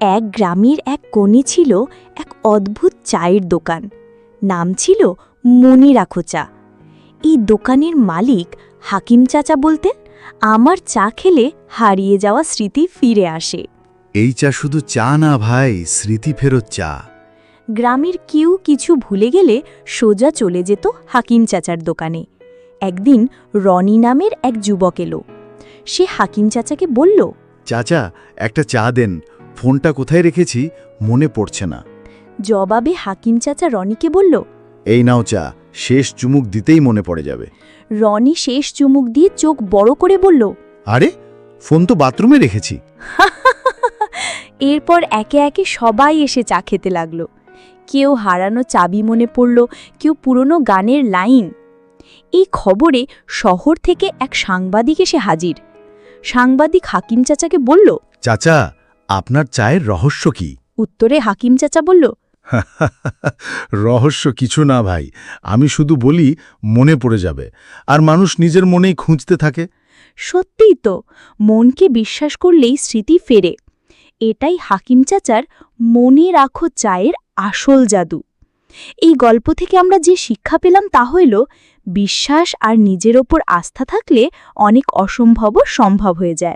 এক গ্রামের এক কোণে ছিল এক অদ্ভুত চায়ের দোকান। নাম ছিল মনি রাখো চা এই দোকানের মালিক হাকিম চাচা বলতেন আমার চা খেলে হারিয়ে যাওয়া স্মৃতি ফিরে আসে। এই চা শুধু চা না ভাই স্মৃতি ফেরত চা। গ্রামের কেউ কিছু ভুলে গেলে সোজা চলে যেত হাকিম চাচার দোকানে। একদিন রনি নামের এক যুবক এলো। সে হাকিম চাচাকে বলল চাচা একটা চা দেন। ফোনটা কোথায় রেখেছি মনে পড়ছে না। জবাবে হাকিম চাচা রনিকে বলল এই নাও চা শেষ চুমুক দিতেই মনে পড়ে যাবে। রনি শেষ চুমুক দিয়ে চোখ বড় করে বলল আরে ফোন তো বাথরুমে রেখেছি। এরপর একে একে সবাই এসে চা খেতে লাগল। কেউ হারানো চাবি মনে পড়ল কেউ পুরনো গানের লাইন। এই খবরে শহর থেকে এক সাংবাদিক এসে হাজির। সাংবাদিক হাকিম চাচাকে বলল চাচা আপনার চায়ের রহস্য কি? উত্তরে হাকিম চাচা বলল রহস্য কিছু না ভাই আমি শুধু বলি মনে পড়ে যাবে। আর মানুষ নিজের মনেই খুঁজতে থাকে। সত্যিই তো মনকে বিশ্বাস করলেই স্মৃতি ফেরে। এটাই হাকিম চাচার মনে রাখো চায়ের আসল জাদু। এই গল্প থেকে আমরা যে শিক্ষা পেলাম তা হইল বিশ্বাস আর নিজের ওপর আস্থা থাকলে অনেক অসম্ভবও সম্ভব হয়ে যায়।